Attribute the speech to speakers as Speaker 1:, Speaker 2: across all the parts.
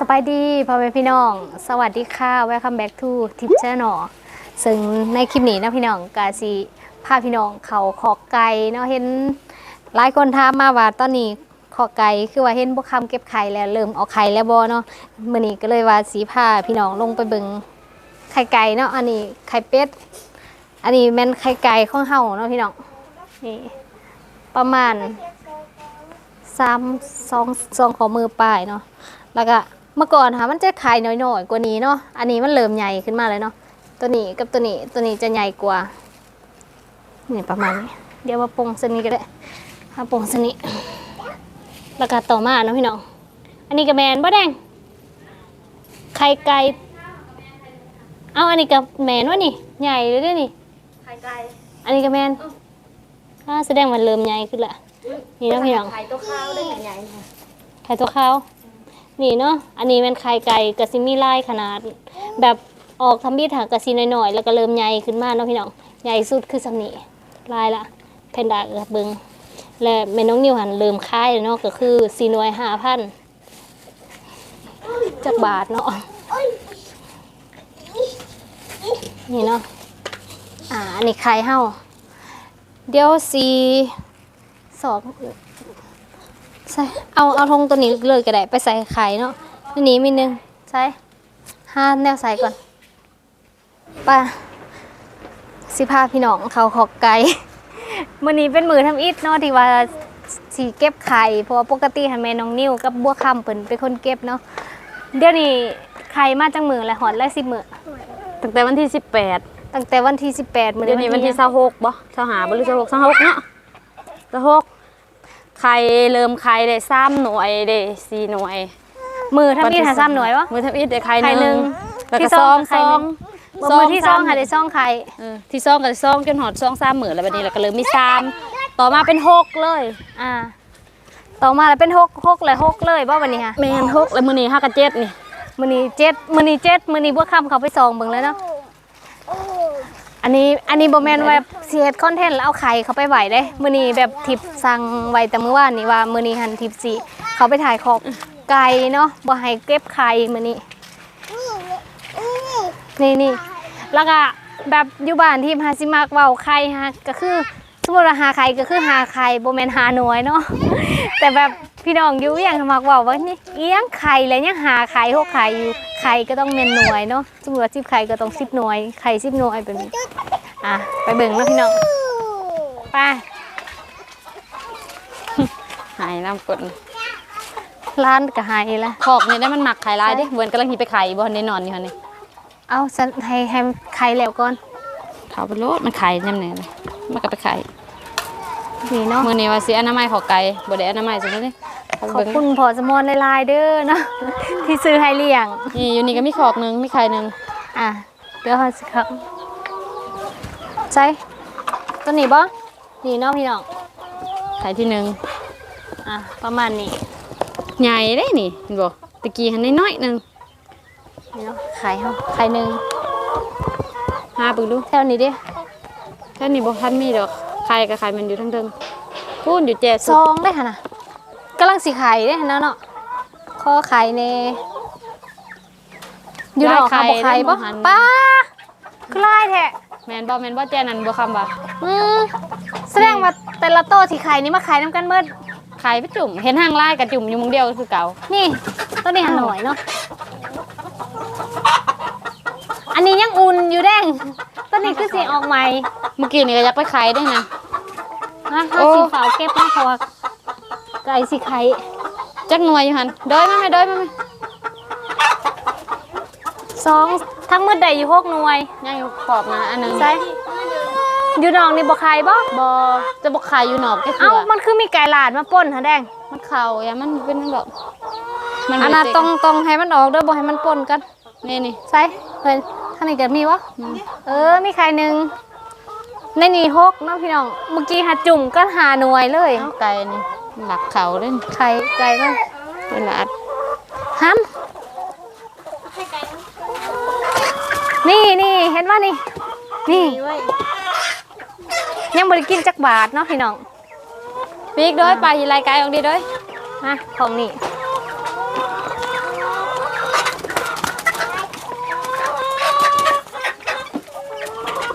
Speaker 1: สบายดีพ่อแม่พี่น้อง สวัสดีค่ะ Welcome back to Tip Channel ซึ่งในคลิปนี้นะพี่น้องกาสิพาพี่น้องเขาขอกไก่เนาะเห็นหลายคนถามมาว่าตอนนี้ขอกไก่คือว่าเห็นพวกคำเก็บไข่แล้วเริ่มเอาไข่แล้วบ่เนาะมื้อนี้ก็เลยว่าสีพาพี่น้องลงไปเบิ่งไข่ไก่เนาะอันนี้ไข่เป็ดอันนี้แม่นไข่ไก่ข้องเฮาเนาะพี่น้องนี่ประมาณสามสองสองขอมือปลายเนาะแล้วก็ เมื่อก่อนค่ะมันจะขายน้อยๆกว่านี้เนาะ อันนี้มันเริ่มใหญ่ขึ้นมาเลยเนาะ ตัวนี้กับตัวนี้ตัวนี้จะใหญ่กว่า นี่ประมาณนี้ เดี๋ยวมาปรุงสนี้ก็ได้มาปรุงสนี้แล้วก็ต่อมาเนาะพี่น้อง อันนี้กับแมนบ่แดง ไข่ไก่ เอาอันนี้กับแมนวะนี่ ใหญ่เลยเด้วยนี่
Speaker 2: ไข่ไก่
Speaker 1: อันนี้กับแมนอ่าแสดงมันเริ่มใหญ่ขึ้นละ นี่เนาะพี่น้อง
Speaker 2: ไข่ตัวข้าวได้ใหญ่ๆค่ะ
Speaker 1: ไข่ตัวขาว นี่เนาะ อันนี้เป็นไข่ไก่กระซิมีลายขนาด แบบออกทำบีถากระซิหน่อยๆ แล้วก็เริ่มใหญ่ขึ้นมาเนาะพี่น้อง ใหญ่สุดคือสำนีลายละแพนด้ากับเบิงและแม่น้องนิวหันเริ่มค่ายแล้วเนาะก็คือสีหน่วยห้าพันจักบาทเนาะ นี่เนาะ อ่า อันนี้ไข่เฮาเดี๋ยวสีสอง ใส่เอาเอาทงตัวนี้เลยก็ได้ไปใส่ไข่เนาะอันนี้มีหนึ่งใส่ห้าแนวใส่ก่อนไป้าสิพาพี่น้องเขาขอกไก่มื่อนี้เป็นมือทำอิฐเนาะที่ว่าสีเก็บไข่เพราะว่าปกติหันแม่น้องนิ้วกับบัวคำเปิ่นเป็นคนเก็บเนาะเดี๋ยวนี้ไข่มาจังมือและหอนและสิบมือ
Speaker 3: ตั้งแต่วันที่สิบแปด
Speaker 1: ตั้งแต่วันที่สิบแปดมือ
Speaker 3: เดี๋ยวนี้วันที่
Speaker 1: ห
Speaker 3: เสาหกบ่เสาหาบ่หรือเสาหกเสาหกเนาะเสาหก ไข่เริ่มไข่ได้สามหน่วยได้สี่หน่วย
Speaker 1: มือทำอิฐหาซ้ำหน่วยวะ
Speaker 3: มือทำอิฐได้ไข่
Speaker 1: ไข่
Speaker 3: ห
Speaker 1: หนึ่
Speaker 3: นึ่
Speaker 1: ง
Speaker 3: งแล้ว
Speaker 1: ที่
Speaker 3: ก็
Speaker 1: ส
Speaker 3: ซ
Speaker 1: อ
Speaker 3: องง
Speaker 1: ไข่
Speaker 3: ซ
Speaker 1: หนึ่
Speaker 3: อง
Speaker 1: งมือที่สองหาได้สองไข่
Speaker 3: เออที่ซองกับซองจนหอดซองสามหมื่นแล้วบัดนี้แล้วก็เริ่มมีสามต่อมาเป็นหกเลย
Speaker 1: อ่า ต่อมาแล้วเป็นหกหกเลยหกเลยบ่วันนี้ค่ะ
Speaker 3: แมนหกแล้วมื้อนี้ห้ากับเจ็ดนี่
Speaker 1: มือนี้เจ็ดมือนี้เจ็ดมือนี้บัวคำเขาไปซองเบิ่งแล้วเนาะ อันนี้อันนี้บ่แม่นว่าเสียดคอนเทนต์แล้วเอาไข่เขาไปไหวได้มือนี้แบบทิปสั่งไว้แต่เมื่อวานนี้ว่ามือนี้หันทิปสีเขาไปถ่ายของไก่เนาะบ่ให้เก็บไข่มือนี้นี่นี่แล้วก็แบบอยู่บ้านที่พาสิมากเว้าไข่ฮะก็คือสมมติว่าหาไข่ก็คือหาไข่บ่แม่นหาหน่วยเนาะแต่แบบ พี่น้องอยู่อย่างมักเว่าว่านี่เอียงไข่แล้วยังหาไข่หกไข่อยู่ไข่ก็ต้องเมนหน่วยเนาะสมมติว่าสิบไข่ก็ต้องสิบหน่วยไข่สิบหน่วยแบบนี้อะไปเบิ่งแล้วพี่น้องไป
Speaker 3: หายน้ำกด
Speaker 1: ร้านก็หายละ
Speaker 3: ขอกนี่ได้มันหมักไข่ลายเดิเหมือนกำลังหิไปไข่บ่ทันได้นอนอยู่หั่นนี่
Speaker 1: เอาฉันให้ให้ไข่แล้วก่อน
Speaker 3: เขาไปโลดมันไข่ยำแหน่เลยมันก็ไปไข่
Speaker 1: นี่เนาะ
Speaker 3: มื้อนี้ว่าสิอนามัยขอไก่บ่ได้อนามัยจังเลย
Speaker 1: ขอบคุณพอสมอนในไลน์เด้อเนาะที่ซื้อให้เลี้ยง
Speaker 3: นี่อยู่นี่ก็มีขอกหนึงมีไข่หนึง
Speaker 1: อะเดี๋ยวเขาสิครับใช่ตัวนี้บ่นี่เนาะพี่น้อง
Speaker 3: ไข่ที่หนึ่ง
Speaker 1: อะประมาณนี้
Speaker 3: ใหญ่เด้นี่เห็นบ่ตะกี้หันน้อยๆหนึง
Speaker 1: นี่เนาะไข่เฮาไข่หนึ่ง
Speaker 3: หาเบิ่งดู
Speaker 1: แถวนี้ดิ
Speaker 3: แค่นี้บ่ทันมีดอก ไข่กับไข่มันอยู่ทั้งเทิงพูนอยู่แจ
Speaker 1: ซ
Speaker 3: สุ
Speaker 1: อ
Speaker 3: ด
Speaker 1: งได้ค่ะนะกำลังสีไข่ได้นะเนาะข้อไข่เนอยู่ดอกค่ะบ่ไข่บ่ป้าคือลายแท้
Speaker 3: แม่นบ่แม่นบ่แจนั่นบ่คำว่า
Speaker 1: อืมแสดงว่าแต่ละโตะที่ไข่นี่มาไข่น้ำกันเบิด
Speaker 3: ไข่ไปจุ่มเห็นห้างลายกับจุ่มอยู่มุงเดียวคือเก่า
Speaker 1: นี่ตัวนี้หันหน่อยเนาะอันนี้ยังอุ่นอยู่แดงตัวนี้คือสีออกใหม่
Speaker 3: เมื่อกี้นี่ก็อยากไปไข่ได้นะ
Speaker 1: นะ
Speaker 3: โอ้
Speaker 1: ถ้าสีฝาวเก็บนะเพราะว่าไก่สีไข่
Speaker 3: จักหน่วยอยู่หั่นเด้อยมาไหมเด้อยมาไหม
Speaker 1: สองทั้งหมืดได้อยู่หกหน่วย
Speaker 3: ยังอยู่ขอบนะอันหนึง
Speaker 1: ใช่อยู่ดอกนี่บ่ไข่บ่
Speaker 3: บ่จะบ่ไข่อยู่นอกแค่เถื่
Speaker 1: เอ้า
Speaker 3: อ
Speaker 1: มันคือมีไก่หลาดมาป่นฮะแดง
Speaker 3: มันเข่าอย่ามันเป็นดอกมัน
Speaker 1: อันน่ะตรงตรงให้มันออกเด้อบ่ให้มันป่นกัน
Speaker 3: นี่นี่
Speaker 1: ใช่เฮ้ยท่านนี้จะมีวะ
Speaker 3: อืม
Speaker 1: เออมีไข่หนึ่ง ในนี้หกเนาะพี่น้อง เมื่อกี้หาจุ่มก็หาหน่วยเลย
Speaker 3: เไก่นี่หลักเขาเล่น
Speaker 1: ไข่ไก่ก็
Speaker 3: เวลา
Speaker 1: ห้ำนี่นี่เห็นว่านี่ นี่ยังบริกินจักบาทเนาะพี่น้อง
Speaker 3: ปีกด้วยไปรายการออกดีด้วย
Speaker 1: มาของนี่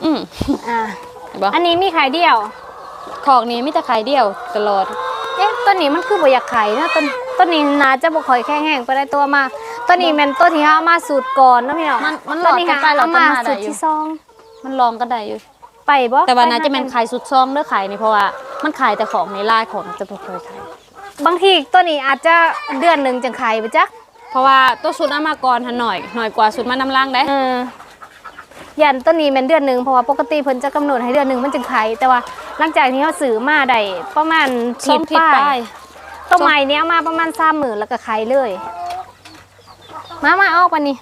Speaker 3: อืม
Speaker 1: อ่า
Speaker 3: บ่
Speaker 1: อันนี้มีขายเดียว
Speaker 3: ของนี้มีแต่ขายเดียวตลอด
Speaker 1: เอ๊ะต้นนี้มันคือบ่อยากไข่นะต้นต้นนี้นาจะบ่ค่อยแข็งแห้งไปได้ตัวมาต้นนี้แม่นต้นที่เฮาเอามาสูตรก่อนเนาะพี่น้อง
Speaker 3: มันมันหล
Speaker 1: ต้
Speaker 3: อนด
Speaker 1: นี้
Speaker 3: กันไปหลอด
Speaker 1: เา
Speaker 3: กัน
Speaker 1: มา
Speaker 3: มาได้
Speaker 1: สูตร
Speaker 3: อยู่
Speaker 1: ที่สอง
Speaker 3: มันลองกันได้อยู่
Speaker 1: ไปบ่
Speaker 3: แต่ว่าน่าจะ
Speaker 1: ไป
Speaker 3: เป็นขายสุดซองเด้อขายนี่เพราะว่ามันขายแต่ของในลายของจะบ่เคยขาย
Speaker 1: บางทีต้นนี้อาจจะเดือนหนึงจังไข่บ่จัก
Speaker 3: เพราะว่าตัวสุดเอามาก่อนหันหน่อยหน่อยกว่าสุดมานำล่างได้
Speaker 1: เออ ยันต้นนี้แม่นเดือนหนึงเพราะว่าปกติเพิ่นจะกำหนดให้เดือนหนึงมันจึงไข่แต่ว่าหลังจากที่เฮาซื้อมาได้ประมาณ
Speaker 3: สองทิศ
Speaker 1: ป้า
Speaker 3: ป้าย
Speaker 1: ยต้นไม้เนี้ยมาประมาณ30,000แล้วก็ไข่เลย มามาเอาปานนี้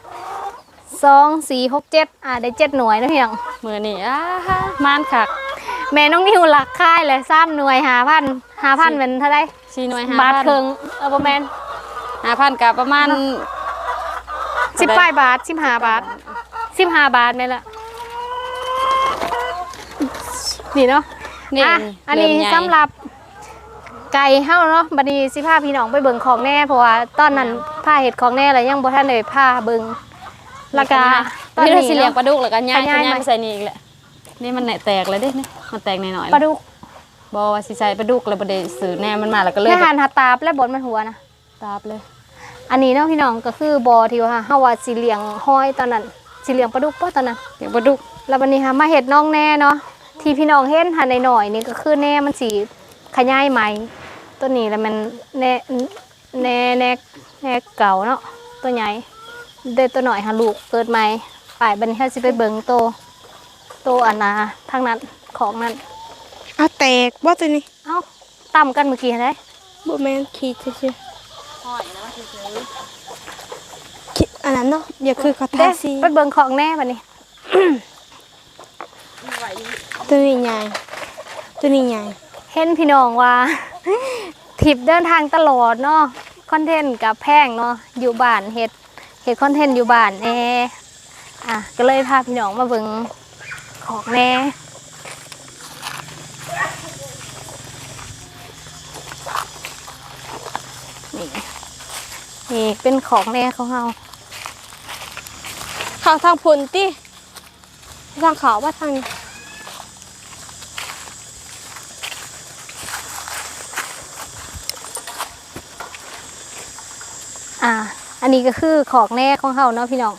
Speaker 1: สองสี่หกเจ็ดอ่าได้เจ็ดหน่วยนะพี่น้อง
Speaker 3: มือนี่อ้าฮะมานคัก
Speaker 1: แม่น้องนิวหลักค่ายเลยซ้ำหน่วยหาพันหาพันเป็นเท่าไร
Speaker 3: สี่หน่วย
Speaker 1: บาท
Speaker 3: 5,000
Speaker 1: เคิงเออประมาณ
Speaker 3: 5,000กับประมาณ
Speaker 1: สิบป้ายบาทสิบห้าบาท สิบห้าบาทนี่แหละนี่เนาะ
Speaker 3: นี่
Speaker 1: อะอันนี้
Speaker 3: เริ่มใหญ่
Speaker 1: สำหรับไก่เฮาเนาะบัดนี้สิพาพี่น้องไปเบิ่งของแน่เพราะว่าตอนนั้นผ้าเห็ดของแน่แล้วยังบ่ทันได้ผ้าเบิ่งแล้วก็ตอน
Speaker 3: นี่เรา
Speaker 1: นี้
Speaker 3: สิเลี้ยงป
Speaker 1: เนาะ
Speaker 3: ลาดุกแล้วก็ย่าง
Speaker 1: ก็ย่าง
Speaker 3: ย่าง
Speaker 1: มา
Speaker 3: ไปใส่นี่อีกแหละนี่มันแหนะแตกเลยเด้นี่มันแตกหน่อยๆ
Speaker 1: ปลาดุก
Speaker 3: บ่ว่าสิใส่ปลาดุกแล้วบ่ได้ซื้อแน่มันมาแล้วก็เลย
Speaker 1: แม่
Speaker 3: แบ
Speaker 1: หั
Speaker 3: บ
Speaker 1: นหาตาบและบนมันหัวนะ
Speaker 3: ตาบเลย
Speaker 1: อันนี้เนาะพี่น้องก็คือบอที่ว่าเฮาว่าสิเลี้ยงห้อยตอนนั้น สิเลี้ยงปลาดุกป่ะตอนนั้น
Speaker 3: เดี๋ยวปลาดุก
Speaker 1: แล้ววันนี้ค่ะมาเห็ดน้องแน่เนาะที่พี่น้องเห็นหันหน่อยๆนี่ก็คือแน่มันสีขยายไหมตัวนี้แล้วมันแน่แน่แน่แน่เก่าเนาะตัวใหญ่เด็ตัวหน่อยหาลูกเกิดใหม่ไปบัดนนี้สิไปเบิ่งโตโตอันนาทางนั้นของนั้น
Speaker 2: เอาแตกบ่ตัวนี้
Speaker 1: เอ้าต่ำกันเมื่อกี้เห็นไหม
Speaker 2: บ่แม่นขีดซื่อๆขีด อันนั้นเนาะอย่าคือเขา
Speaker 1: เด้
Speaker 2: ทาสี
Speaker 1: ไปเบิ่งของแน่บัดนี้
Speaker 2: ตัวนี้ใหญ่ตัวนี้ใหญ่
Speaker 1: เห็นพี่น้องว่าทิปเดินทางตลอดเนาะคอนเทนต์กับแพงเนาะอยู่บ้านเฮ็ดเฮ็ดคอนเทนต์อยู่บ้านแน่อะก็เลยพาพี่น้องมาเบิ่งของแน่นี่นี่เป็นของแน่ของเรา
Speaker 2: เข้าทางพุ่นติทางเขาว่าทางนี้
Speaker 1: อะอันนี้ก็คือของแน่ของเราเนาะพี่น้อง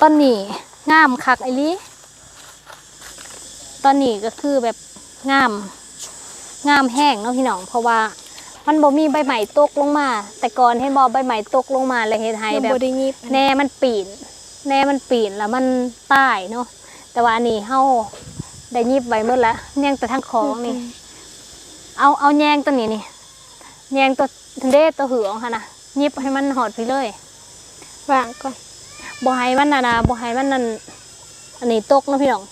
Speaker 1: ต้นนี้งามคักไอหลีต้นนี้ก็คือแบบงาม งามแห้งเนาะพี่น้อง เพราะว่ามันบ่มีใบใหม่ตกลงมา แต่ก่อนเห็นบ่ใบใหม่ตกลงมาเลยเฮ็ดให้
Speaker 2: ยัง
Speaker 1: แบบ
Speaker 2: บ่ได้ยิบ
Speaker 1: แน่มันปีน แน่มันปีนแล้วมันตายเนาะแต่ว่าอันนี้เฮาได้ยิบไว้หมดแล้วแยงแต่ทั้งของนี่ เอาเอาแยงตัวนี้นี่แยงตัวเด้ตัวหือของค่ะนะยิบให้มันหอดไปเลยวา
Speaker 2: งก่อน
Speaker 1: บ่ให้มันน่ะนะบ่ให้มันนั่นอันนี้ตกเนาะพี่น้อง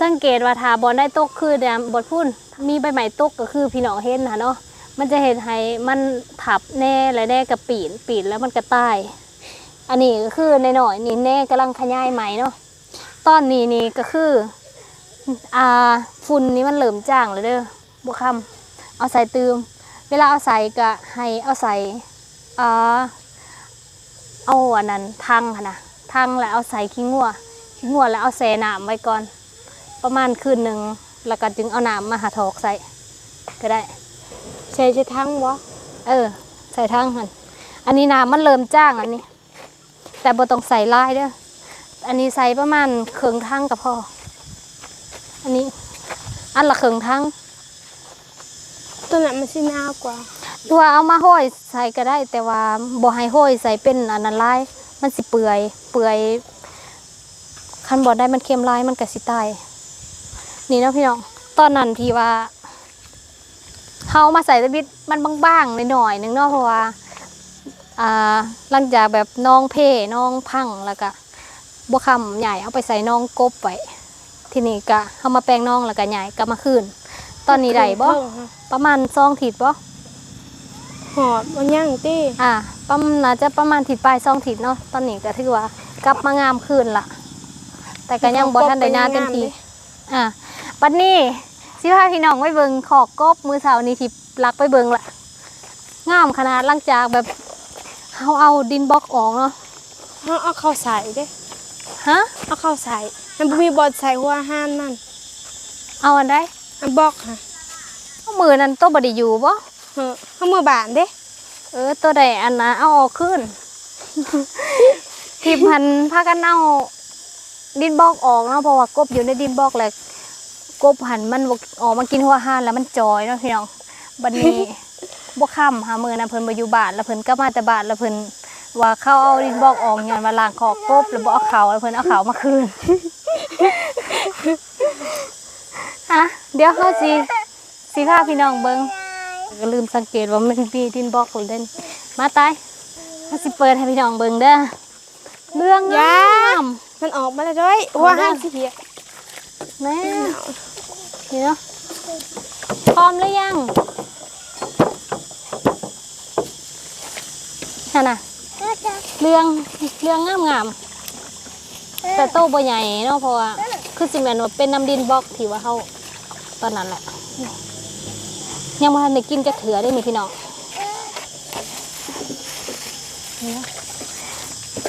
Speaker 1: สังเกตว่าถ้าบอลได้ตกคือเนี่ยบทพูดมีใบใหม่ตกก็คือพี่น้องเห็นนะเนาะมันจะเห็นให้มันถับแน่และแน่กับปีนปีนแล้วมันก็ตาย อันนี้ก็คือในหน่อยนี่แน่กำลังขยายไหมเนาะตอนนี้นี่ก็คืออ่าฝุ่นนี่มันเหลิมจ้างเลยเด้อบัวคำเอาใส่ตืม เวลาเอาใส่ก็ให้เอาใส่อ่าเอาอันนั้นทังค่ะนะทังแล้วเอาใส่ขี้งัวขี้งัวแล้วเอาแช่น้ำไว้ก่อน ประมาณคืนหนึ่งแล้วก็จึงเอาน้ำมาหาทอกใส่ก็ได้
Speaker 2: ใช้ทั้งบ่
Speaker 1: เออ ใส่ทั้งมันอันนี้น้ำมันเริ่มจ้างอันนี้ แต่บ่ต้องใส่ลายเด้ออันนี้ใส่ประมาณเครื่องทั้งกับพออันนี้ อันละเครื่องทั้ง
Speaker 2: ตัวนั้นมันสิหนาวกว่า
Speaker 1: ตัวเอามาห้อยใส่ก็ได้ แต่ว่าบ่ให้ห้อยใส่เป็นอันนั้นลาย มันสิเปื่อยเปื่อยคันบ่ได้มันเค็มลายมันก็สิตายนี่เนาะพี่น้องตอนนั้นที่ว่าเฮามาใส่ตะบิดมันบางๆหน่อยๆนึงเนาะเพราะว่า อ่าหลังจากแบบน้องเพ่น้องพังแล้วก็บัวคำใหญ่เอาไปใส่น้องกบไว้ทีนี้ก็เอามาแปลงน้องแล้วก็ใหญ่กลับมาคืนตอนนี้ได้บ่
Speaker 2: เพิ่งฮะ
Speaker 1: ประมาณสองถิดบ่
Speaker 2: หอดมันยังติ
Speaker 1: อ่าประมาณน่าจะประมาณถิดปลายสองถิดเนาะตอนนี้ก็ถือว่ากลับมางามคืนละแต่ก็ยังบ่ทันได้นานเต็มทีอ่าปัดนี้สิพาพี่น้องไปเบิ่งขอกกบมือเสาร์นี้ที่ลักไปเบิ่งละงามขนาดหลังจากแบบ เฮาเอาดินบล็อกออกเนาะ
Speaker 2: เฮาเอาเข้าใส่เด้
Speaker 1: ฮะ
Speaker 2: เอาเข้าใส่มันบ่มีบอลใส่หัวอาหารมัน
Speaker 1: เอาอันได้
Speaker 2: อันบอกค่ะ
Speaker 1: เอามือนั้นตัวบไดิอยู่บ่
Speaker 2: เออเฮามือบานเด้
Speaker 1: เออตัวใดอันนะเอาออกขึ้นที่พันพากันเอาดินบอกออกเนาะเพราะว่ากบอยู่ในดินบอกแหละกบหันมันบ่ออกมากินหัวหานแล้วมันจอยเนาะพี่น้องบัดนี้ บ่ค่ำหามือนะเพิ่นบ่อยู่บ้านแล้วเพิ่นกลับมาแต่บ้านแล้วเพิ่นว่าเขาเอาดินบอกออกย้อนว่าล้างคอกกบแล้วบ่เอาเขาแล้วเพิ่นเอาเขามาคืนอะเดี๋ยวเขาสิสิพาพี่น้องเบิ่งก็ลืมสังเกตว่ามันมีดินบอกอยู่เด่นมาตายเขาสิเปิดให้พี่น้องเบิ่งเด้อเรื่องงาม
Speaker 2: มันออกมาแล้วด้วยหัวอาหารสิเหีย
Speaker 1: แม่นี่เนาะพร้อมหรือยัง นั่นน่ะเรื่องเรื่องงามงามๆแต่โตบ่ใหญ่เนาะเพราะว่าคือสิแม่นว่าเป็นน้ำดินบล็อกที่ว่าเขาตอนนั้นแหละยังบ่ทันได้กินจะเถือได้นี่พี่น้องนี่เนาะ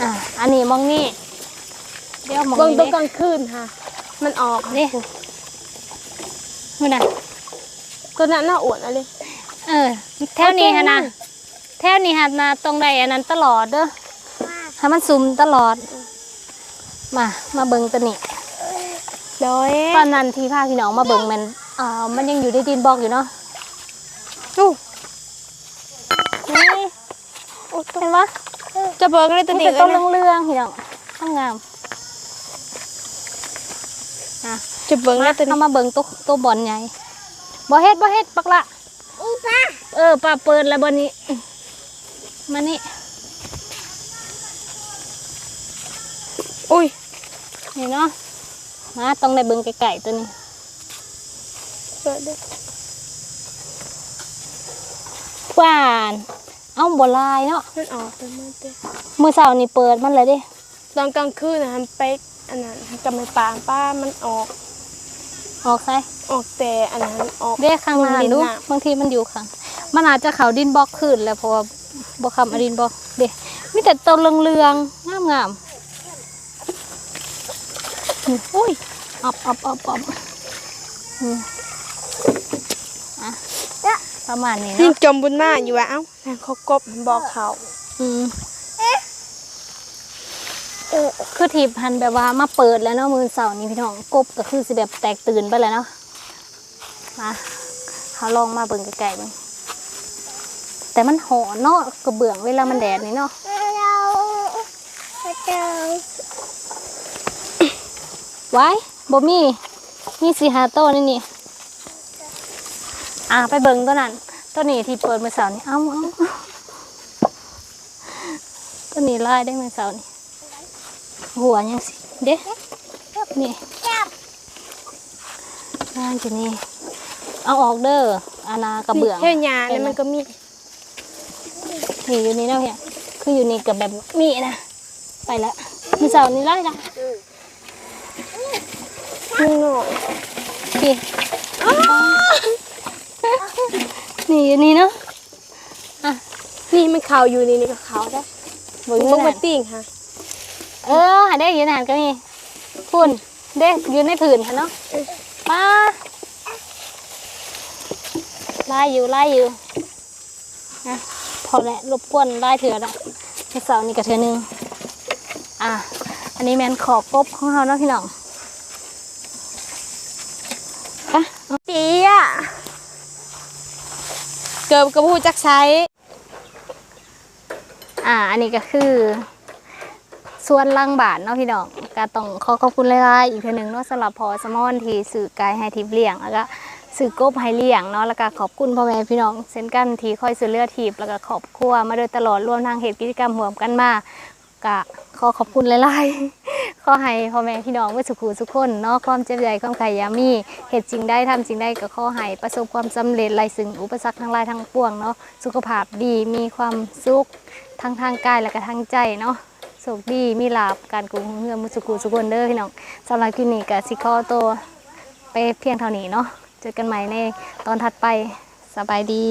Speaker 1: อะอันนี้มองนี่เดี๋ยวมอง
Speaker 2: เบิ่ง
Speaker 1: นี่
Speaker 2: ตอน
Speaker 1: เด้
Speaker 2: กลางคืนค่ะ มันออก
Speaker 1: นี่นู่นน่ะ
Speaker 2: ตัวนั้นน่าอวดอะไร
Speaker 1: เออแถวนี้ฮะนะแถวนี้ฮะนะตรงใดอันนั้นตลอดเด้อให้มันซุ่มตลอด มา มาเบิ่งตัวนี้
Speaker 2: โดย
Speaker 1: ตอนนั้นที่พาพี่น้องมาเบิ่งมันเอ่อมันยังอยู่ในดินบอกอยู่เนาะ
Speaker 2: อู้
Speaker 1: นี่เห็นปะ
Speaker 2: จะเบิ่งเลยตัว
Speaker 1: นี่
Speaker 2: นี้
Speaker 1: เป็น
Speaker 2: เล
Speaker 1: ต้
Speaker 2: ย
Speaker 1: น
Speaker 2: นะ
Speaker 1: เรื่องๆพี่น้องต้นงามอะ
Speaker 2: จะเบิ่งเลยตัว
Speaker 1: เอา
Speaker 2: นี้
Speaker 1: มาเบิ่งตัวตัวบอลใหญ่บ่เฮ็ดบ่เฮ็ดปักละเออป้าเปิดแล้วบนนี้ มานี่
Speaker 2: อุ้ย
Speaker 1: นี่เนาะ มาต้องได้เบิ่งไก่ๆตัวนี้
Speaker 2: เปิดเด้อ
Speaker 1: หวานเอ้าบ่ลายเนาะ
Speaker 2: มันออกเป็นมันเด้อ
Speaker 1: มื้อเช้านี่เปิดมันเลยเด้
Speaker 2: ตอนกลางคืนนะมันไปอันนั้นกับไม่ปามป้ามันออก
Speaker 1: ออกใส่
Speaker 2: ออกแต่อันนั้นออก
Speaker 1: เด้ข้างหน้า
Speaker 2: ลงดิน
Speaker 1: ดู
Speaker 2: น่ะ
Speaker 1: บางทีมันอยู่ข้างมันอาจจะเขาดินบล็อกขึ้นแล้วเพราะว่า บ่คำเอาดินบล็อกเด้มีแต่ต้นเรืองๆงามๆนี่อุ้ยอับอับอับอับอืมอะประมาณนี้
Speaker 2: ยิ่ง
Speaker 1: เนาะ
Speaker 2: จมบุญมากอยู่ว่าเอ้าทางเขากบมันบอกเขา
Speaker 1: อืมคือทีพันแบบว่ามาเปิดแล้วเนาะมือเสาร์นี้พี่น้องกบก็คือสิแบบแตกตื่นไปแล้วเนาะมาเขาลองมาเบิ่งไกลๆเบิ่ง แต่มันหอนเนาะกระเบื้องเวลามันแดดนี่เนาะไว้บ่มีมีสีหาโต้นี่นี่อะไปเบิ่งตัวนั้นตัวนี้ที่เปิดมือเสาร์นี่เอ้าเอ้าตัวนี้ลายได้มือเสาร์นี่หัวยังสิเด้นี่งานจะนี่เอาออกเด้ออานากระเบื้อง
Speaker 2: แค่ยาเนี่ยมันก็มี
Speaker 1: นี่อยู่นี่แล้วเนี่ยคืออยู่นี่กับแบบมีนะ ไปแล้วมีเสานี่ไล่ละ
Speaker 2: มีหน่อย
Speaker 1: พี่นี่อยู่นี่เนาะ
Speaker 2: นี่มันขาวอยู่นี่นี่ก็ขาวได้
Speaker 1: บอยู่
Speaker 2: เบิ่ง
Speaker 1: นั่
Speaker 2: มานติ้งค่ะ
Speaker 1: เออหาได้อยู่นานก็มีพุ่นเด้อยู่ในผืนค่ะเนาะมาไล่อยู่ไล่อยู่นะ พอแล้วรบกวนไล่เถื่อละให้เสานี่กับเถื่อหนึงอะอันนี้แมนขอบกบของเราเนาะพี่น้องไป
Speaker 2: ปีอะเกิบกระพูจักใช้
Speaker 1: อ่า อันนี้ก็คือ ส่วนลังบาทเนาะพี่น้องก็ต้องขอขอบคุณหลายๆอีกเทื่อหนึงเนาะสำหรับพอสมอนที่สื่อกายให้ทิพเลี้ยงแล้วก็ สื่อกบให้เลี้ยงเนาะแล้วก็ขอบคุณพ่อแม่พี่น้องเช่นกันที่คอยซื้อเลือดทีบแล้วก็ขอบครัวมาโดยตลอดร่วมทางเหตุกิจกรรมร่วมกันมาก็ขอขอบคุณหลายๆขอให้พ่อแม่พี่น้องเมื่อสุขุสุขคนเนาะความเจ็บใหญ่ความไขยามีเหตุจริงได้ทำจริงได้ก็ขอให้ประสบความสำเร็จไรซึ่งอุปสรรคทั้งหลายทั้งปวงเนาะสุขภาพดีมีความสุขทั้งทางกายและก็ทางใจเนาะโชคดีมีลาบการกุงเฮือมุสุกุสุกนเด้อพี่น้องสำหรับคลิปนี้กับสิคอตัวไปเพียงเท่านี้เนาะ เจอกันใหม่ในตอนถัดไปสบายดี